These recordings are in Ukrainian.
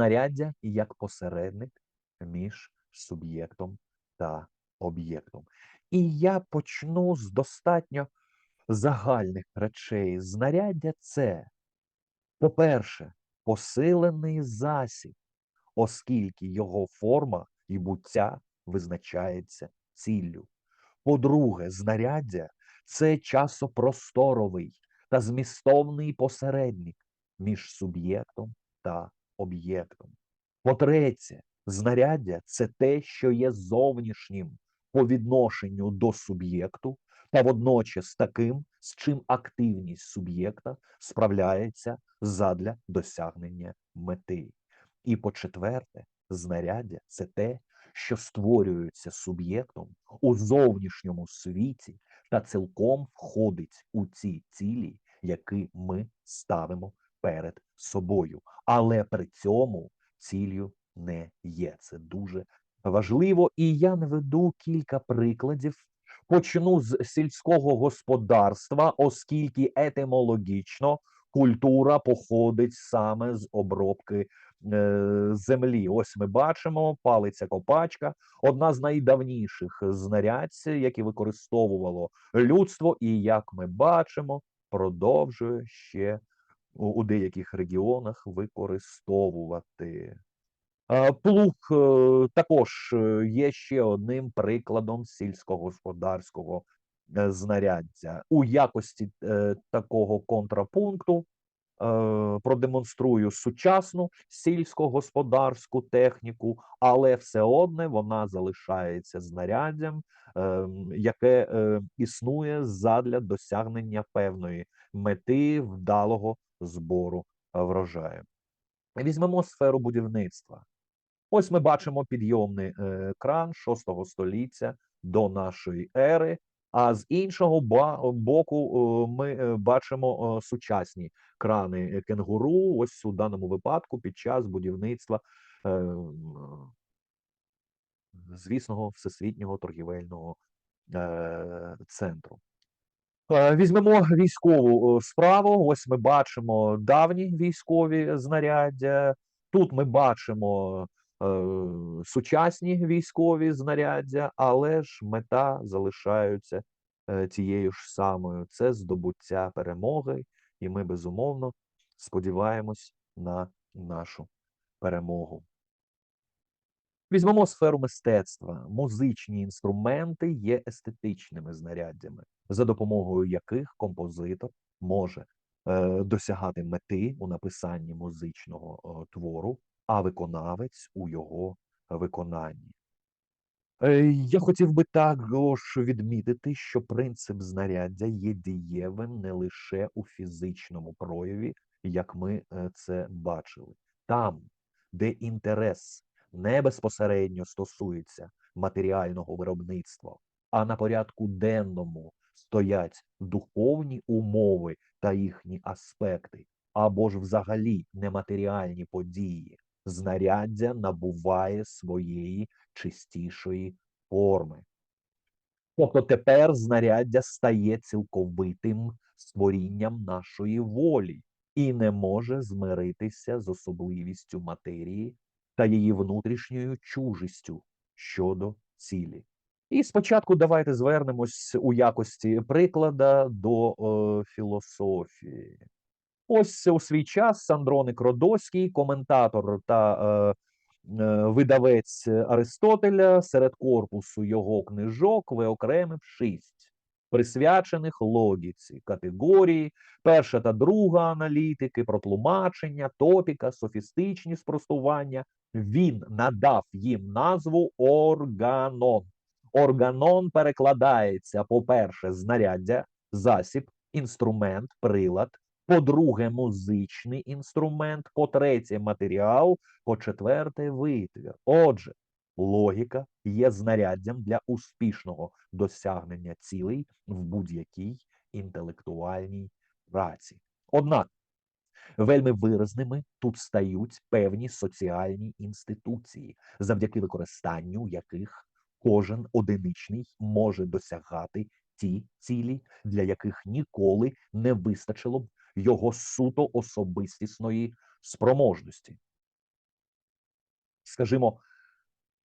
знаряддя як посередник між суб'єктом та об'єктом. І я почну з достатньо загальних речей. Знаряддя це, по-перше, посилений засіб, оскільки його форма і буття визначається ціллю. По-друге, знаряддя це часопросторовий та змістовний посередник між суб'єктом та об'єктом. По-третє, знаряддя це те, що є зовнішнім по відношенню до суб'єкту, та водночас таким, з чим активність суб'єкта справляється задля досягнення мети. І по-четверте, знаряддя це те, що створюється суб'єктом у зовнішньому світі та цілком входить у ці цілі, які ми ставимо перед собою, але при цьому ціллю не є. Це дуже важливо. І я наведу кілька прикладів. Почну з сільського господарства, оскільки етимологічно культура походить саме з обробки е, землі. Ось ми бачимо палиця копачка, одна з найдавніших знарядь, які використовувало людство, і як ми бачимо, продовжує ще у, деяких регіонах використовувати. Плуг е, також е, є ще одним прикладом сільськогосподарського е, знаряддя. У якості такого контрапункту продемонструю сучасну сільськогосподарську техніку, але все одне вона залишається знаряддям, яке існує задля досягнення певної мети вдалого збору е, врожаю. Візьмемо сферу будівництва. Ось ми бачимо підйомний е, кран 6 століття до нашої ери. А з іншого боку, е, ми бачимо сучасні крани кенгуру. Ось у даному випадку під час будівництва звісного всесвітнього торгівельного центру. Е, Візьмемо військову е, справу. Ось ми бачимо давні військові знаряддя. Тут ми бачимо е, сучасні військові знаряддя, але ж мета залишається е, тією ж самою: це здобуття перемоги, і ми безумовно сподіваємось на нашу перемогу. Візьмемо сферу мистецтва. Музичні інструменти є естетичними знаряддями, за допомогою яких композитор може е, досягати мети у написанні музичного е, твору, а виконавець у його виконанні. Е, Я хотів би також відмітити, що принцип знаряддя є дієвим не лише у фізичному прояві, як ми це бачили. Там, де інтерес не безпосередньо стосується матеріального виробництва, а на порядку денному стоять духовні умови та їхні аспекти, або ж взагалі нематеріальні події, знаряддя набуває своєї чистішої форми. Тобто тепер знаряддя стає цілковитим створінням нашої волі і не може змиритися з особливістю матерії та її внутрішньою чужістю щодо цілі. І спочатку давайте звернемось у якості приклада до е, філософії. Ось у свій час Андроник Родоський, коментатор та е, е, видавець Аристотеля, серед корпусу його книжок виокремив шість, присвячених логіці, категорії, перша та друга аналітики, про тлумачення, топіка, софістичні спростування. Він надав їм назву органон. Органон перекладається, по-перше, знаряддя, засіб, інструмент, прилад, по-друге, музичний інструмент, по-третє, матеріал, по-четверте, витвір. Отже, логіка є знаряддям для успішного досягнення цілей в будь-якій інтелектуальній праці. Однак вельми виразними тут стають певні соціальні інституції, завдяки використанню яких кожен одиничний може досягати ті цілі, для яких ніколи не вистачило б його суто особистісної спроможності. скажімо,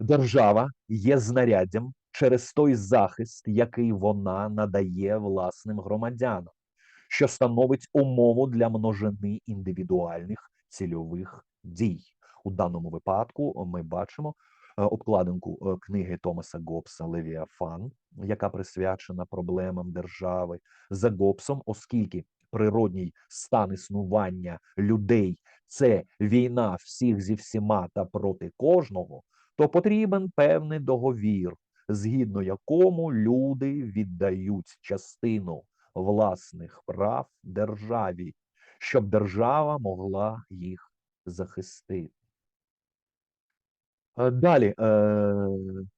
держава є знаряддям через той захист, який вона надає власним громадянам, що становить умову для множини індивідуальних цільових дій. У даному випадку ми бачимо е, обкладинку е, книги Томаса Гоббса Левіафан, яка присвячена проблемам держави за Гоббсом, оскільки природній стан існування людей це війна всіх зі всіма та проти кожного, то потрібен певний договір, згідно якому люди віддають частину власних прав державі, щоб держава могла їх захистити. Е, Далі е,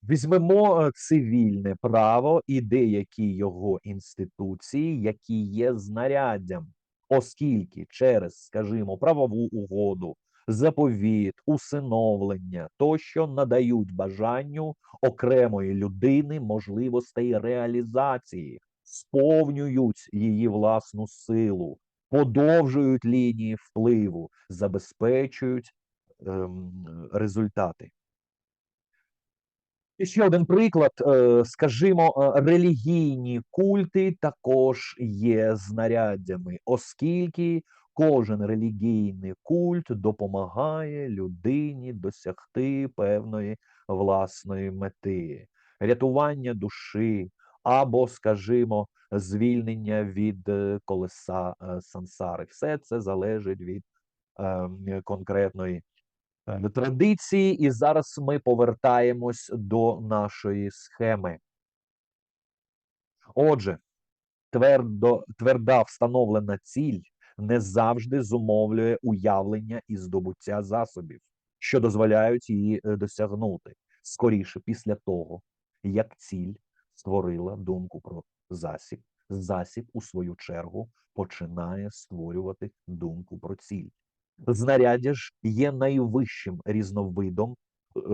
візьмемо е, цивільне право і деякі його інституції, які є знаряддям, оскільки через, скажімо, правову угоду, заповіт, усиновлення тощо надають бажанню окремої людини можливостей реалізації, сповнюють її власну силу, подовжують лінії впливу, забезпечують ем, результати. І ще один приклад, е, скажімо, е, релігійні культи також є знаряддями, оскільки кожен релігійний культ допомагає людині досягти певної власної мети, рятування душі або, скажімо, звільнення від е, колеса е, сансари. Все це залежить від е, конкретної е, традиції, і зараз ми повертаємось до нашої схеми. Отже, твердо, тверда встановлена ціль не завжди зумовлює уявлення і здобуття засобів, що дозволяють її е, досягнути скоріше після того, як ціль створила думку про засіб, засіб, у свою чергу, починає створювати думку про ціль. Знаряддя ж є найвищим різновидом е,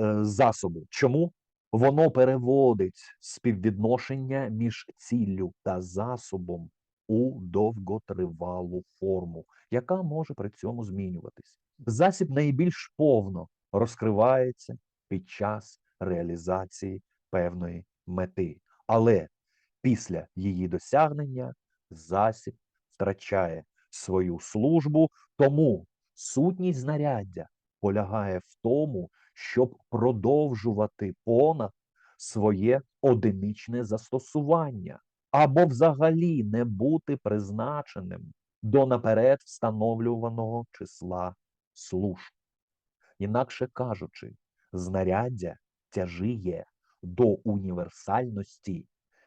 е, засобу. Чому? Воно переводить співвідношення між ціллю та засобом у довготривалу форму, яка може при цьому змінюватись. Засіб найбільш повно розкривається під час реалізації певної мети, але після її досягнення засіб втрачає свою службу, тому сутність знаряддя полягає в тому, щоб продовжувати понад своє одиничне застосування або взагалі не бути призначеним до наперед встановлюваного числа служб. Інакше кажучи, знаряддя тяжіє до універсальності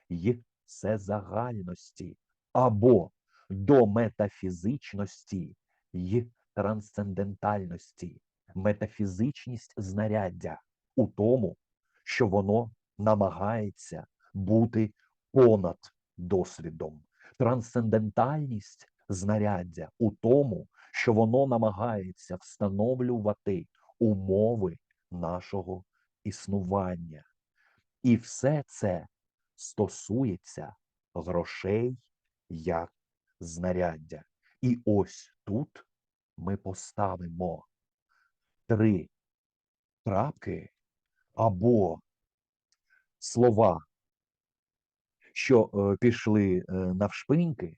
й всезагальності або до метафізичності й трансцендентальності. Метафізичність знаряддя у тому, що воно намагається бути понад досвідом. Трансцендентальність знаряддя у тому, що воно намагається встановлювати умови нашого існування. І все це стосується грошей як знаряддя. І ось тут ми поставимо три крапки або слова, що е, пішли е, навшпиньки.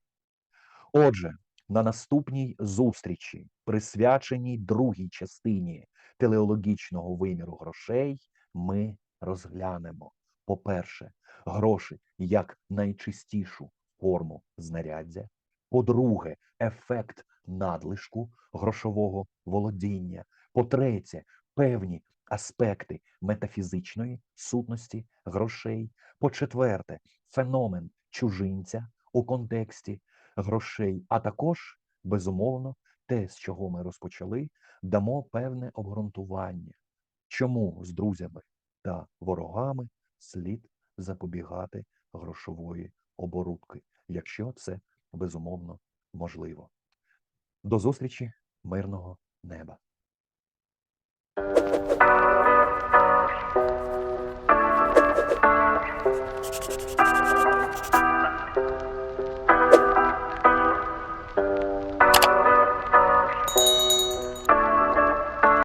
Отже, на наступній зустрічі, присвяченій другій частині телеологічного виміру грошей, ми розглянемо, по-перше, гроші як найчистішу форму знаряддя. По-друге, ефект надлишку грошового володіння. По-третє, певні аспекти метафізичної сутності грошей. По-четверте, феномен чужинця у контексті грошей, а також, безумовно, те, з чого ми розпочали, дамо певне обґрунтування, чому з друзями та ворогами слід запобігати грошової оборудки, якщо це безумовно можливо. До зустрічі, мирного неба!